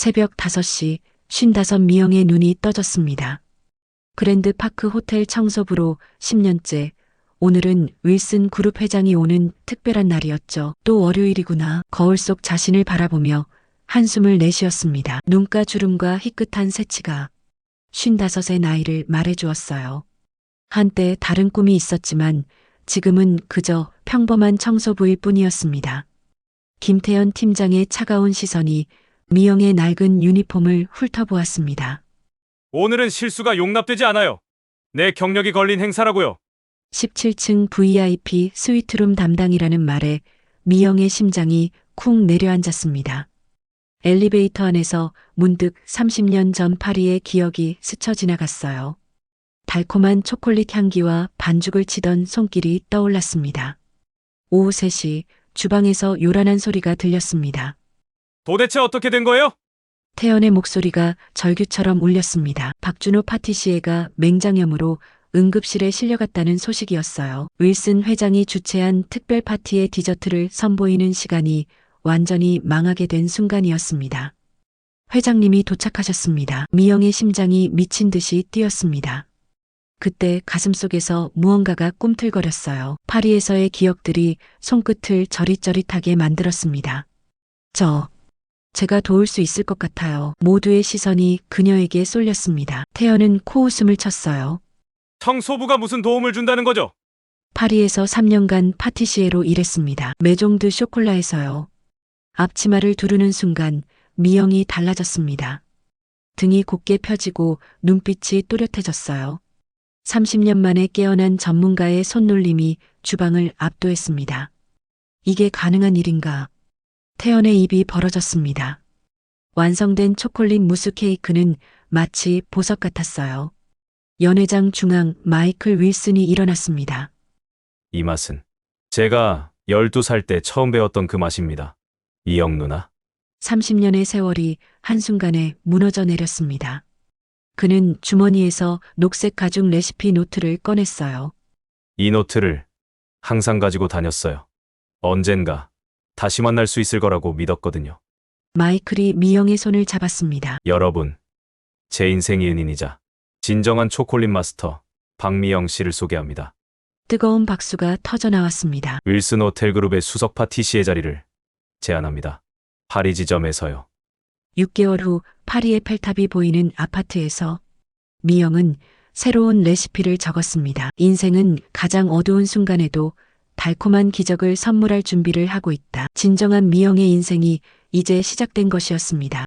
새벽 5시 55 미영의 눈이 떠졌습니다. 그랜드 파크 호텔 청소부로 10년째 오늘은 윌슨 그룹 회장이 오는 특별한 날이었죠. 또 월요일이구나. 거울 속 자신을 바라보며 한숨을 내쉬었습니다. 눈가 주름과 희끗한 새치가 55의 나이를 말해주었어요. 한때 다른 꿈이 있었지만 지금은 그저 평범한 청소부일 뿐이었습니다. 김태현 팀장의 차가운 시선이 미영의 낡은 유니폼을 훑어보았습니다. 오늘은 실수가 용납되지 않아요. 내 경력이 걸린 행사라고요. 17층 VIP 스위트룸 담당이라는 말에 미영의 심장이 쿵 내려앉았습니다. 엘리베이터 안에서 문득 30년 전 파리의 기억이 스쳐 지나갔어요. 달콤한 초콜릿 향기와 반죽을 치던 손길이 떠올랐습니다. 오후 3시 주방에서 요란한 소리가 들렸습니다. 도대체 어떻게 된 거예요? 태연의 목소리가 절규처럼 울렸습니다. 박준호 파티시에가 맹장염으로 응급실에 실려갔다는 소식이었어요. 윌슨 회장이 주최한 특별 파티의 디저트를 선보이는 시간이 완전히 망하게 된 순간이었습니다. 회장님이 도착하셨습니다. 미영의 심장이 미친 듯이 뛰었습니다. 그때 가슴 속에서 무언가가 꿈틀거렸어요. 파리에서의 기억들이 손끝을 저릿저릿하게 만들었습니다. 저, 제가 도울 수 있을 것 같아요. 모두의 시선이 그녀에게 쏠렸습니다. 태연은 코웃음을 쳤어요. 청소부가 무슨 도움을 준다는 거죠? 파리에서 3년간 파티시에로 일했습니다. 메종드 쇼콜라에서요. 앞치마를 두르는 순간 미영이 달라졌습니다. 등이 곧게 펴지고 눈빛이 또렷해졌어요. 30년 만에 깨어난 전문가의 손놀림이 주방을 압도했습니다. 이게 가능한 일인가? 태연의 입이 벌어졌습니다. 완성된 초콜릿 무스 케이크는 마치 보석 같았어요. 연회장 중앙 마이클 윌슨이 일어났습니다. 이 맛은 제가 12살 때 처음 배웠던 그 맛입니다. 이영 누나. 30년의 세월이 한순간에 무너져 내렸습니다. 그는 주머니에서 녹색 가죽 레시피 노트를 꺼냈어요. 이 노트를 항상 가지고 다녔어요. 언젠가 다시 만날 수 있을 거라고 믿었거든요. 마이클이 미영의 손을 잡았습니다. 여러분, 제 인생의 은인이자 진정한 초콜릿 마스터 박미영 씨를 소개합니다. 뜨거운 박수가 터져 나왔습니다. 윌슨 호텔 그룹의 수석 파티시의 자리를 제안합니다. 파리 지점에서요. 6개월 후 파리의 펠탑이 보이는 아파트에서 미영은 새로운 레시피를 적었습니다. 인생은 가장 어두운 순간에도 달콤한 기적을 선물할 준비를 하고 있다. 진정한 미영의 인생이 이제 시작된 것이었습니다.